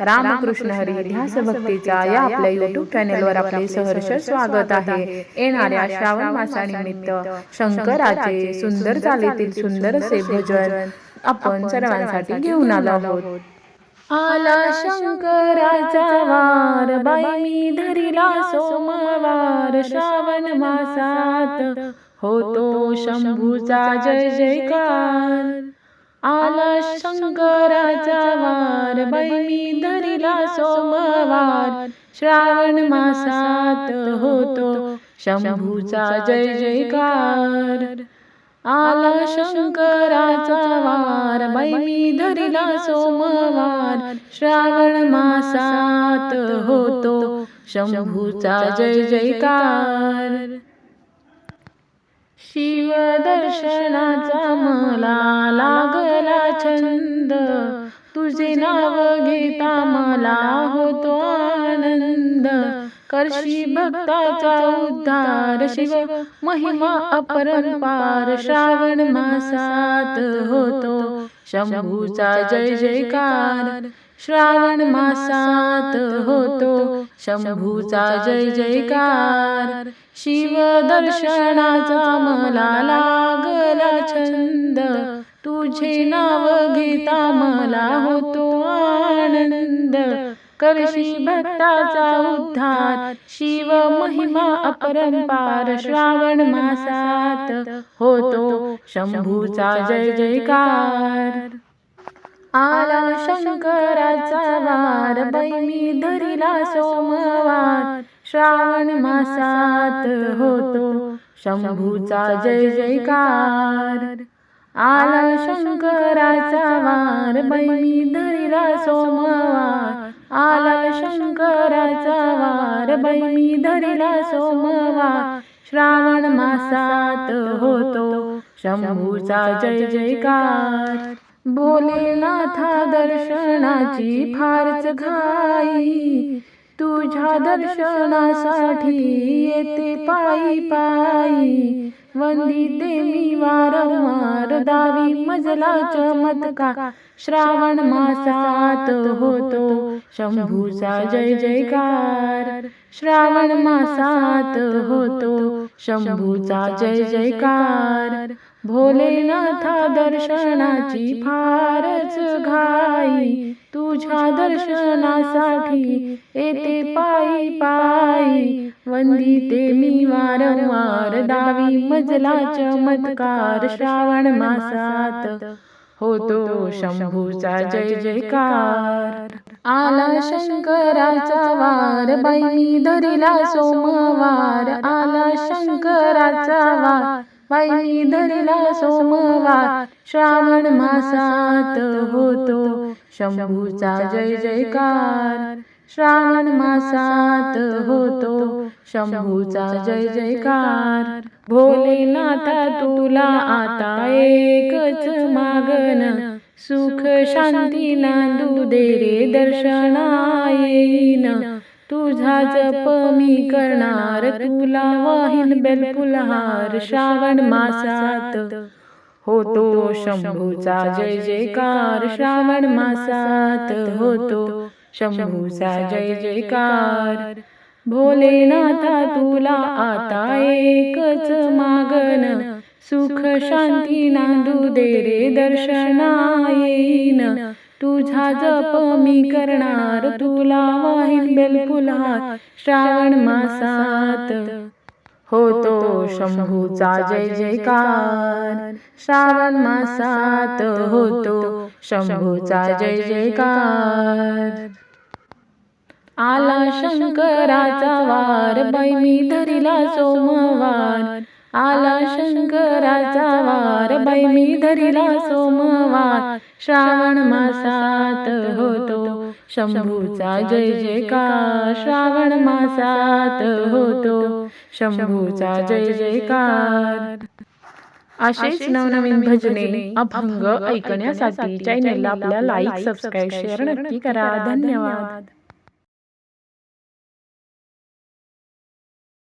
रामकृष्ण हरी ध्यास भक्तीच्या या आपल्या युट्यूब चॅनेलवर आपले सहर्ष स्वागत आहे. येणाऱ्या श्रावण मासानिमित्त शंकराचे सुंदर चालीतील सुंदर से भजन आपण सर्वांसाठी घेऊन आलो आहोत. आला शंकराचा वार बाई मी धरिला सोमवार श्रावण मासात होतो शंभूचा जय जयकार. आला शंकराचा वार बाई धरिला सोमवार. श्रावण मासात होतो शंभूचा जय जयकार. आला शंकराचा वार बाई धरिला सोमवार. श्रावण मासात होतो शंभूचा जय जयकार. शिव दर्शनाचा मला लाग छंद तुझे नाव घेता मला होतो आनंद. करशी भक्ताचा उद्धार शिव महिमा अपरंपार श्रावण मासात होतो. शंभूचा जय जयकार श्रावण मासात होतो. शंभूचा जय जयकार शिव दर्शनाचा मला लागला छंद. तुझे नाव घेता मला होतो आनंद. करशी भक्ताचा उद्धार. शिव महिमा अपरंपार श्रावण मासात. होतो शंभूचा जय जयकार. आला शंकराचा वार बाई मी धरिला सोमवार. श्रावण मासात होतो शंभूचा जय जयकार. आला शंकराचा वार बाई मी धरिला सोमवार. आला शंकराचा वार बाई मी धरिला सोमवार श्रावण मासात होतो शंभूचा जय जयकार. भोलेनाथा दर्शनाची फारच घाई. तुझ्या दर्शनासाठी येते पायी पायी. वंदिते मी वारंवार दावी मजला चमत्कार श्रावण मासात होतो शंभूचा जय जयकार. श्रावण मासात होतो शंभूचा जय जयकार. भोलेनाथा दर्शनाची फारच घा तुझ्या दर्शनासाठी येते पायी पायी. वंदिते मी वारंवार दावी मजला चमत्कार श्रावण मासात. होतो शंभूचा जय जयकार. आला शंकराचा वार बाई धरिला सोमवार. आला शंकराचा वार बाई धरला सोमवार श्रावण मासात होतो. शंभूचा जय जयकार श्रावण मासात होतो. शंभूचा जय जयकार भोलेनाथा तुला आता एकच मागन. सुख शांती नांदू दे रे दर्शनायेन. तुझा जप मी करणार. तुला वाहिन बेलफुलहार श्रावण मासात. होतो शंभूचा जय जयकार. श्रावण मासात होतो शंभूचा जय जयकार. भोलेनाथा तुला आता एकच मागन सुख शांती नांदू दे रे दर्शनायेन तुझा जप मी करणार तुला वाहिन बेलफुलहार श्रावण मासात. होतो शंभूचा जय जयकार. श्रावण मासात होतो शंभूचा जय जयकार. आला शंकराचा वार बाई मी धरिला सोमवार. आला शंकराचा वार बाई मी धरिला सोमवार. श्रावण मासात होतो. शंभूचा जय जयकार. श्रावण मासात होतो. शंभूचा जय जयकार. असेच नवनवीन भजने अभंग ऐकण्यासाठी चॅनेलला आपल्या लाईक सबस्क्राईब शेअर नक्की करा. धन्यवाद.